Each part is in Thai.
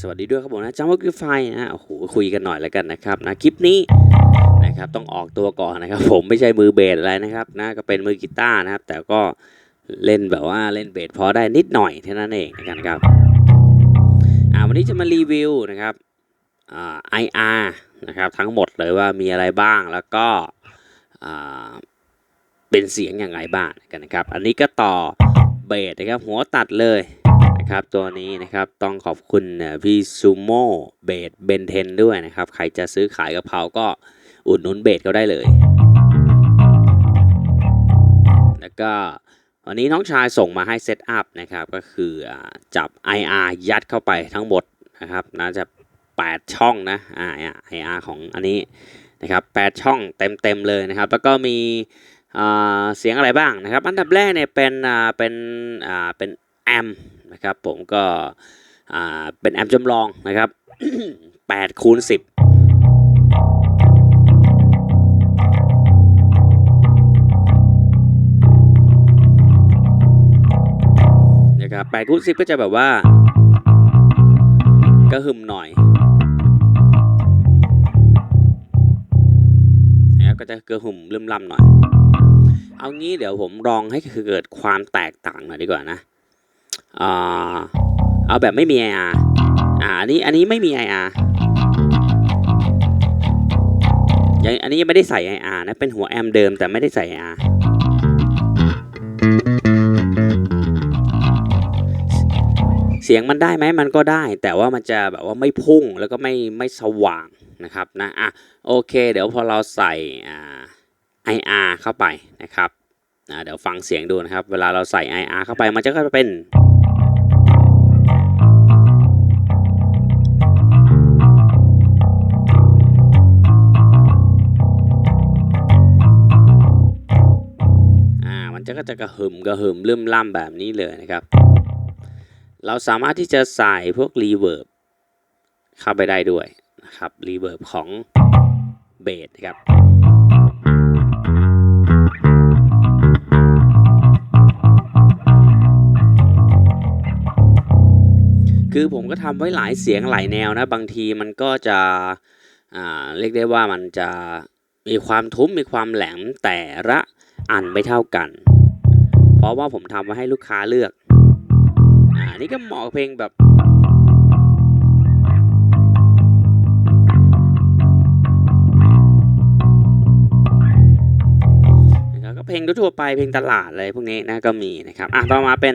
สวัสดีด้วยครับผมนะจำว่าคือไฟนะโอ้โหคุยกันหน่อยแล้วกันนะครับนะคลิปนี้นะครับต้องออกตัวก่อนนะครับ ผมไม่ใช่มือเบสอะไรนะครับนะก็เป็นมือกีตาร์นะครับ แต่ก็เล่นแบบว่าเล่นเบสพอได้นิดหน่อยเท่านั้นเองนะครับอ่าวันนี้จะมารีวิวนะครับอ่า IR นะครับทั้งหมดเลยว่ามีอะไรบ้างแล้วก็อ่าเป็นเสียงอย่างไรบ้างกันนะครับ อันนี้ก็ต่อเบสนะครับหัวตัดเลย นะครับตัวนี้นะครับต้องขอบคุณพี่ซูโม่เบดเบนเทนด้วยนะครับ ใครจะซื้อขายกะเพราก็อุดหนุนเบดเขาได้เลย แล้วก็วันนี้น้องชายส่งมาให้เซตอัพนะครับ ก็คือจับ IR ยัดเข้าไปทั้งหมดนะครับน่าจะ 8 ช่องนะอ่า IR ของอันนี้นะครับ8ช่องเต็มๆเลยนะครับ แล้วก็มีเสียงอะไรบ้างนะครับ อันดับแรกเนี่ยเป็นเป็นเป็นแอม นะครับ ผมก็เป็นแอมป์จำลองนะครับ8คูณ10นะครับ8คูณ10 ก็จะแบบว่าก็หึมหน่อยนะครับก็จะกระหึ่มลืมล่ำหน่อย เอางี้เดี๋ยวผมลองให้เกิดความแตกต่างหน่อยดีกว่านะ อ่าเอาแบบไม่มี IR อ่าอันนี้อันนี้ไม่มี IR ยังอันนี้ยังไม่ได้ใส่ IR นะ เป็นหัวแอมเดิมแต่ไม่ได้ใส่ IR เสียงมันได้ไหมมันก็ได้ แต่ว่ามันจะแบบว่าไม่พุ่งแล้วก็ไม่ไม่สว่างนะครับนะอะโอเค เดี๋ยวพอเราใส่อ่า IR เข้าไปนะครับอ่าเดี๋ยวฟังเสียงดูนะครับ เวลาเราใส่ IR เข้าไปมันจะก็จะเป็น จะก็จะกระหึ่มกระหึ่มลืมล่ำแบบนี้เลยนะครับ เราสามารถที่จะใส่พวกรีเวิร์บเข้าไปได้ด้วยนะครับรีเวิร์บของเบสครับคือผมก็ทำไว้หลายเสียงหลายแนวนะ บางทีมันก็จะเรียกได้ว่ามันจะมีความทุ้มมีความแหลมแต่ละอันไม่เท่ากัน เพราะว่าผมทำไว้ให้ลูกค้าเลือกอ่านี่ก็เหมาะเพลงแบบนะครับก็เพลงทั่วไปเพลงตลาดอะไรพวกนี้นะก็มีนะครับอะต่อมาเป็น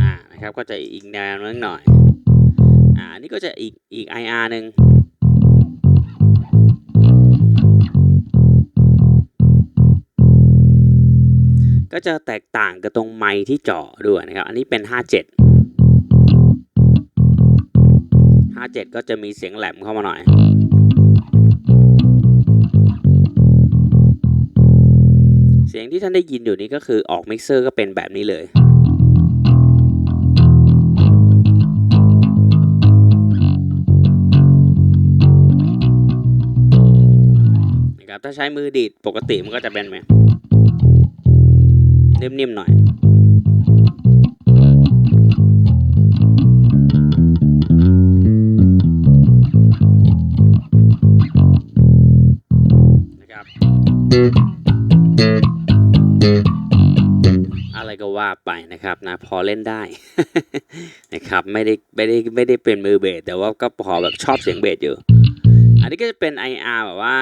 อ่านะครับก็จะอีกแนวนึงหน่อย นนี่ก็จะอีกอีก IR หนึ่งก็จะแตกต่างกับตรงไมค์ที่เจาะด้วยนะครับ อันนี้เป็น 57 57 ก็จะมีเสียงแหลมเข้ามาหน่อย เสียงที่ท่านได้ยินอยู่นี้ก็คือออกมิกเซอร์ก็เป็นแบบนี้เลย นะครับ ถ้าใช้มือดีดปกติมันก็จะเป็นไหมนิ่มๆหน่อยนะครับอะไรก็ว่าไปนะครับนะพอเล่นได้นะครับไม่ได้ไม่ได้ไม่ได้เป็นมือเบสแต่ว่าก็พอแบบชอบเสียงเบสอยู่ อันนี้ก็จะเป็น IR แบบว่า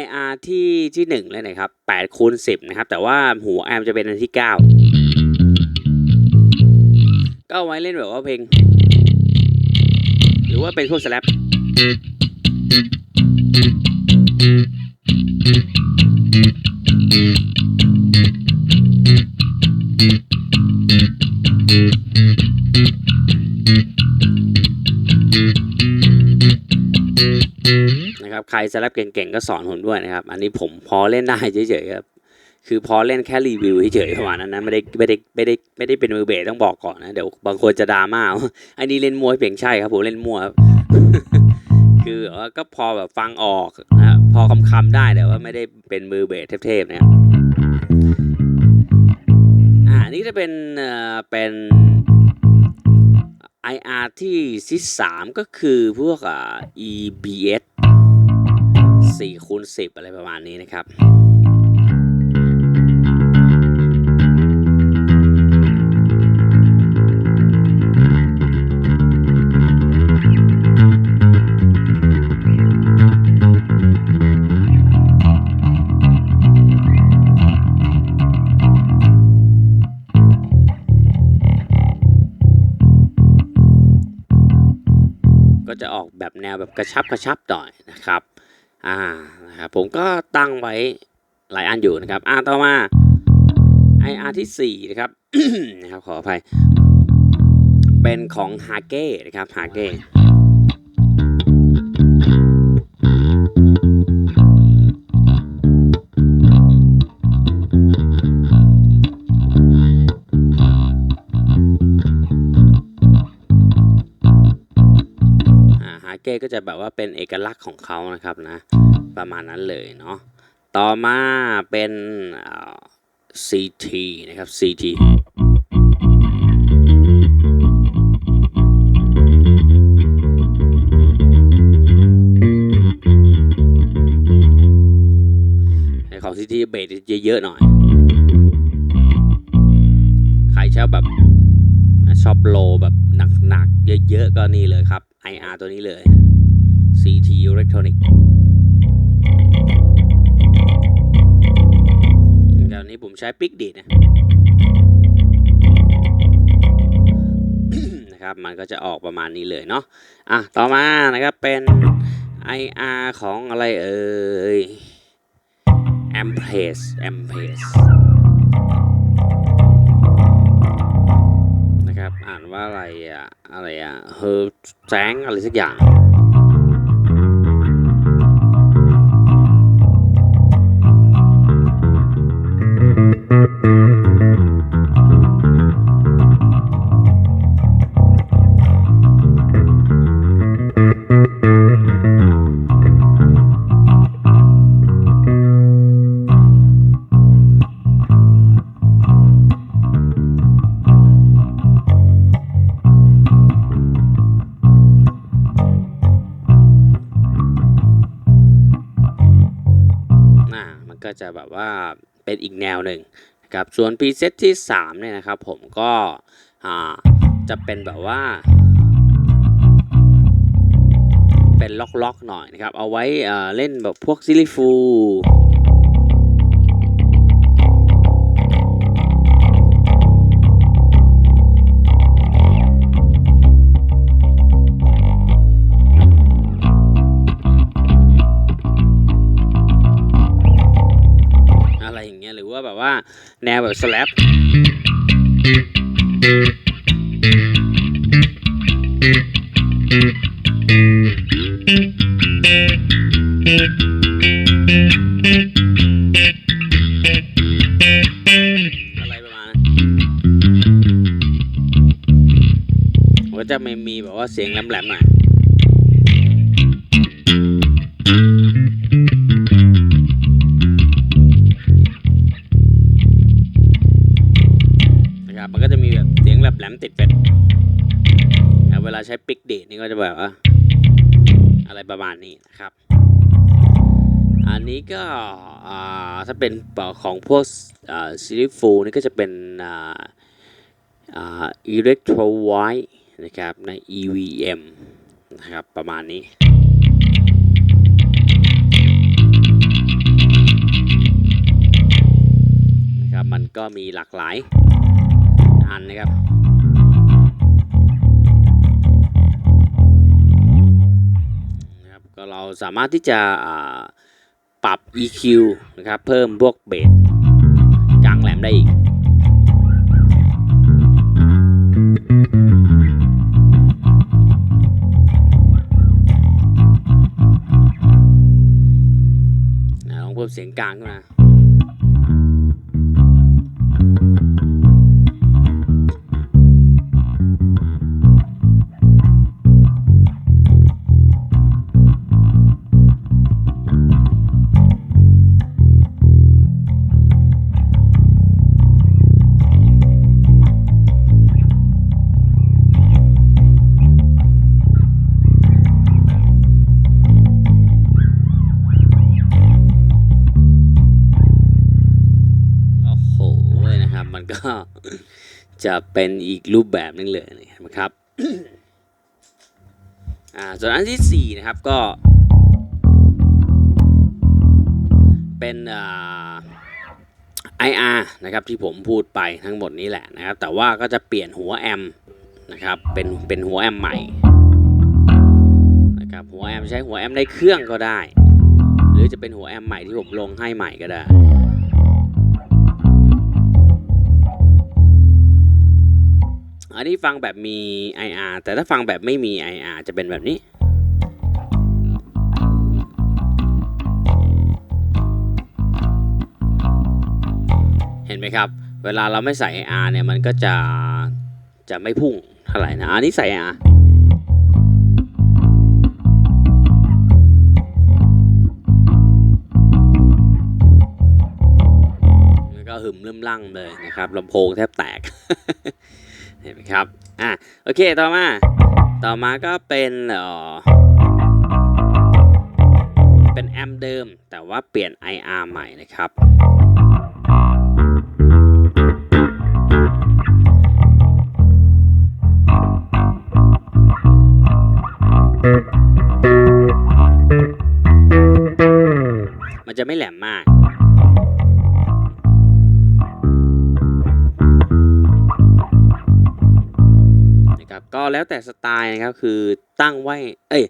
IR ที่ที่หนึ่งเลยนะครับ8คูณ10 นะครับ แต่ว่าหัวแอมจะเป็นอันที่ 9 ก็เอาไว้เล่นแบบว่าเพลง หรือว่าเป็นพวกสแลป นะครับใครสแลปเก่งๆก็สอนผมด้วยนะครับ อันนี้ผมพอเล่นได้เฉยๆครับคือพอเล่นแค่รีวิวเฉยๆประมาณนั้นนะไม่ได้ไม่ได้ไม่ได้ไม่ได้เป็นมือเบสต้องบอกก่อนนะเดี๋ยวบางคนจะดราม่าอันนี้เล่นมั่วเพียงใช่ครับผมเล่นมั่วครับคือก็พอแบบฟังออกนะครับพอคำคำๆได้แต่ว่าไม่ได้เป็นมือเบสเทพๆนะครับอ่านี่จะเป็นเอ่อเป็น IR ที่ซิสามก็คือพวกอ่า EBS 4คูณ10 อะไรประมาณนี้นะครับก็จะออกแบบแนวแบบกระชับกระชับหน่อยนะครับ อ่านะครับผมก็ตั้งไว้หลายอันอยู่นะครับอ่าต่อมาไออาร์ที่4นะครับนะครับขออภัย เป็นของฮาเก้นะครับฮาเก้ เก้ก็จะแบบว่าเป็นเอกลักษณ์ของเขานะครับนะ ประมาณนั้นเลยเนาะต่อมาเป็นอ่า CT นะครับ CT ของ CT เบสจะเยอะๆหน่อย ใครชอบแบบชอบโลแบบหนักๆเยอะๆก็นี่เลยครับ IR ตัวนี้เลย CT Electronic ตอนนี้ผมใช้ปิกดีดนะนะครับ มันก็จะออกประมาณนี้เลยเนาะ อะ ต่อมานะครับ เป็น IR ของอะไรเอ่ย a m นะครับ อ่านว่าอะไรอะอะไรอะเฮอร์แซงอะไรสักอย่าง จะแบบว่าเป็นอีกแนวหนึ่งนะครับส่วนพรีเซตที่3เนี่ยนะครับผมก็อ่าจะเป็นแบบว่า เป็นล็อกๆหน่อยนะครับ เอาไว้อ่อเล่นแบบพวกซิลิฟู ว่าแนวแบบสแลปอะไรประมาณนั้นก็จะไม่มีแบบว่าเสียงแหลมๆหน่อย ลาใช้ปิกเดทนี่ก็จะแบบว่าอะไรประมาณนี้นะครับ อันนี้ก็ถ้าเป็นของพวกซิลิฟูนี่ก็จะเป็นอิเล็กโทรไวท์นะครับใน EVM นะครับประมาณนี้นะครับมันก็มีหลากหลายอันนะครับ สามารถที่จะปรับ EQ นะครับ เพิ่มพวกเบสกลางแหลมได้อีก ลองเพิ่มเสียงกลางขึ้นมา มันก็จะเป็นอีกรูปแบบนึงเลยนะครับอ่าส่วนอันที่4นะครับก็เป็นอ่า IR นะครับที่ผมพูดไปทั้งหมดนี้แหละนะครับ แต่ว่าก็จะเปลี่ยนหัวแอมนะครับเป็นเป็นหัวแอมใหม่นะครับหัวแอมใช้หัวแอมในเครื่องก็ได้ หรือจะเป็นหัวแอมใหม่ที่ผมลงให้ใหม่ก็ได้ นนี้ฟังแบบมี IR แต่ถ้าฟังแบบไม่มี IR จะเป็นแบบนี้ เห็นไหมครับ เวลาเราไม่ใส่ IR เนี่ยมันก็จะจะไม่พุ่งเท่าไหร่นะ อันนี้ใส่ IR แล้วก็หึมเริ่มลั่งเลยนะครับลำโพงแทบแตก เห็นไหมครับ อะ โอเค ต่อมา ต่อมาก็เป็นเอ่อเป็นแอมป์เดิม แต่ว่าเปลี่ยน IR ใหม่นะครับ มันจะไม่แหลมมาก นะครับก็แล้วแต่สไตล์นะครับคือตั้งไว้เอ้ย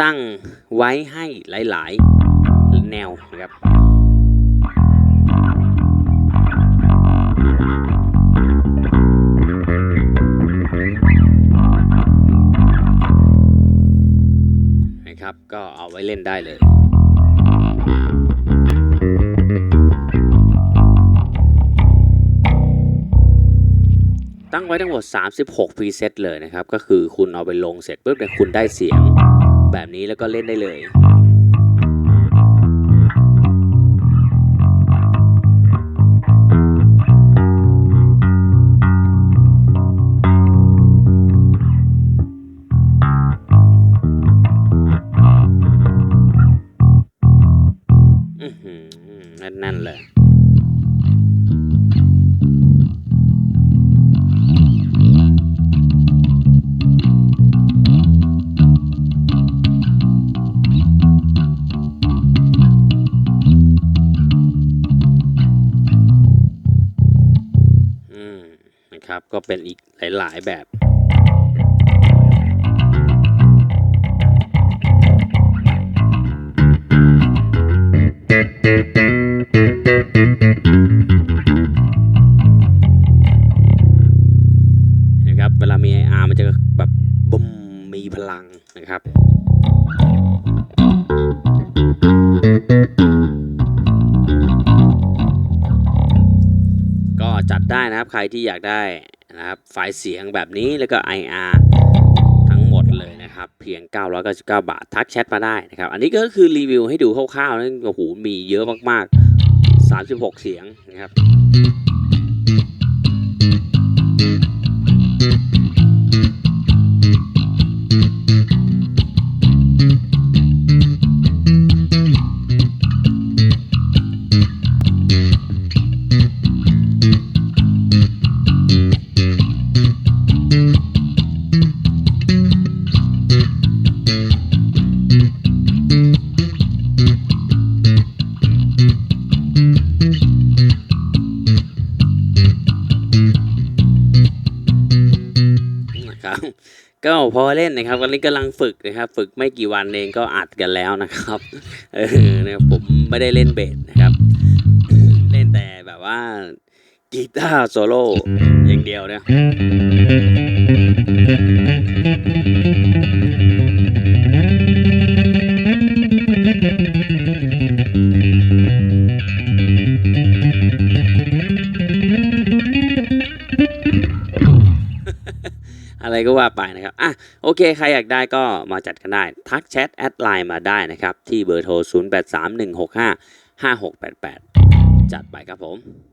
ตั้งไว้ให้หลาย ๆ แนวนะครับนะครับก็เอาไว้เล่นได้เลย ตั้งไว้ทั้งหมด 36 preset เลยนะครับ ก็คือคุณเอาไปลงเสร็จปุ๊บเนี่ยคุณได้เสียงแบบนี้แล้วก็เล่นได้เลยอือหือแน่นเลย เป็นอีกหลาย ๆ แบบนะครับเวลามีไออาร์มันจะแบบบุมมีพลังนะครับ ใครที่อยากได้นะครับไฟล์เสียงแบบนี้แล้วก็ IR ทั้งหมดเลยนะครับ เพียง 999 บาท ทักแชทมาได้นะครับ อันนี้ก็คือรีวิวให้ดูคร่าวๆนะโอ้โหมีเยอะมากๆ 36 เสียงนะครับนะครับ อเล่นนะครับวันนี้กำลังฝึกนะครับ ฝึกไม่กี่วันเองก็อัดกันแล้วนะครับเออนะครับผมไม่ได้เล่นเบสนะครับ เล่นแต่แบบว่ากีตาร์โซโล่อย่างเดียวเนี่ยอะ ก็ว่าไปนะครับอะโอเค ใครอยากได้ก็มาจัดกันได้ ทักแชทแอดไลน์มาได้นะครับ ที่เบอร์โทร 0831655688 จัดไปครับผม